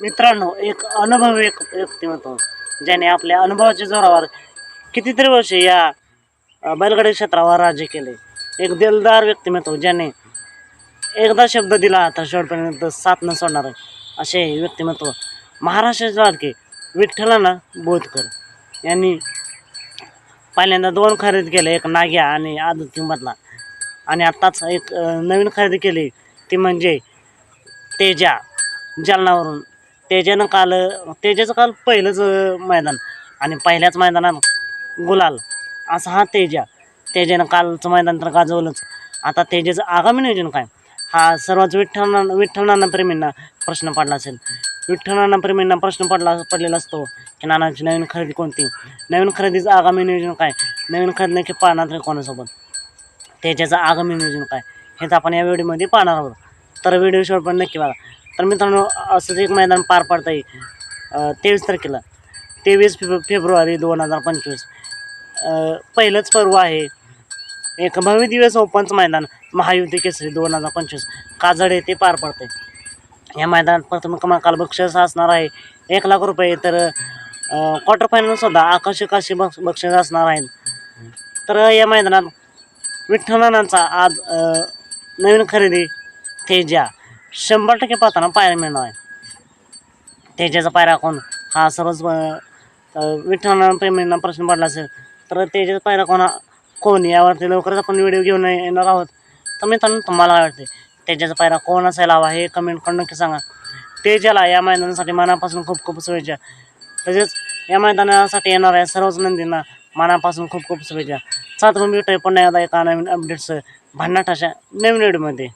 मित्रांनो एक अनुभवी एक व्यक्तिमत्व ज्याने आपल्या अनुभवाच्या जोरावर कितीतरी वर्ष या बैलगाडी क्षेत्रावर राज्य केले. एक दिलदार व्यक्तिमत्व ज्याने एकदा शब्द दिला तर शेवटपर्यंत साथ न सोडणार असे व्यक्तिमत्व महाराष्ट्राचे लाडके विठ्ठलाना बोधकर यांनी पहिल्यांदा दोन खरेदी केले एक नाग्या आणि आदित्यमधला आणि आत्ताच एक नवीन खरेदी केली ती म्हणजे तेजा जालनावरून तेजानं काल तेजाचं काल पहिलंच मैदान. आणि पहिल्याच मैदानात गुलाल. असा हा तेजा. तेजानं कालचं मैदान तर गाजवलंच. आता तेजाचं आगामी नियोजन काय? हा सर्वच विठ्ठल विठ्ठलनाना प्रेमींना प्रश्न पडला असेल. विठ्ठलनाना प्रेमींना प्रश्न पडला पडलेला असतो की नानाची नवीन खरेदी कोणती? नवीन खरेदीचं आगामी नियोजन काय? नवीन खरेदी नक्की पाहणार कोणासोबत? त्याच्याचं आगामी नियोजन काय? हेच आपण या व्हिडिओमध्ये पाहणार आहोत. तर व्हिडिओ शॉट पण नक्की बघा. तर मित्रांनो असंच एक मैदान पार पाडता येईल तेवीस तारखेला. तेवीस फेब फेब्रुवारी दोन हजार पंचवीस. पहिलंच पर्व आहे. एक भव्य दिवस ओपनचं मैदान महायुती केसरी दोन हजार पंचवीस. काजड येथे पार पडते या मैदानात प्रथम क्रमांकाला बक्षीस असणार आहे. एक लाख रुपये तर क्वार्टर फायनलसुद्धा आकर्षक अशी बक्ष बक्षीस असणार आहेत तर या मैदानात विठ्ठलनाचा आज नवीन खरेदी तेजा शंभर टक्के पाहताना पाहायला मिळणार आहे. तेजाचा पायरा कोण हा सर्वच विठ्ठलनारायण प्रेमींना प्रश्न पडला असेल तर तेजाचा पायरा कोण हा- कोण? यावरती लवकरच आपण व्हिडिओ घेऊन येणार आहोत. तर मित्रांनो तुम्हाला काय वाटते तेजाचा पायरा कोण असायला हवा हे कमेंट करून नक्की सांगा. तेजाला या मैदानासाठी मनापासून खूप खूप शुभेच्छा. तसेच या मैदानासाठी येणाऱ्या सर्वच नंदींना मनापासून खूप खूप शुभेच्छा. सात भेटतोय पुन्हा एकदा एका नवीन अपडेट्स भन्नाट अशा नवीन व्हिडिओमध्ये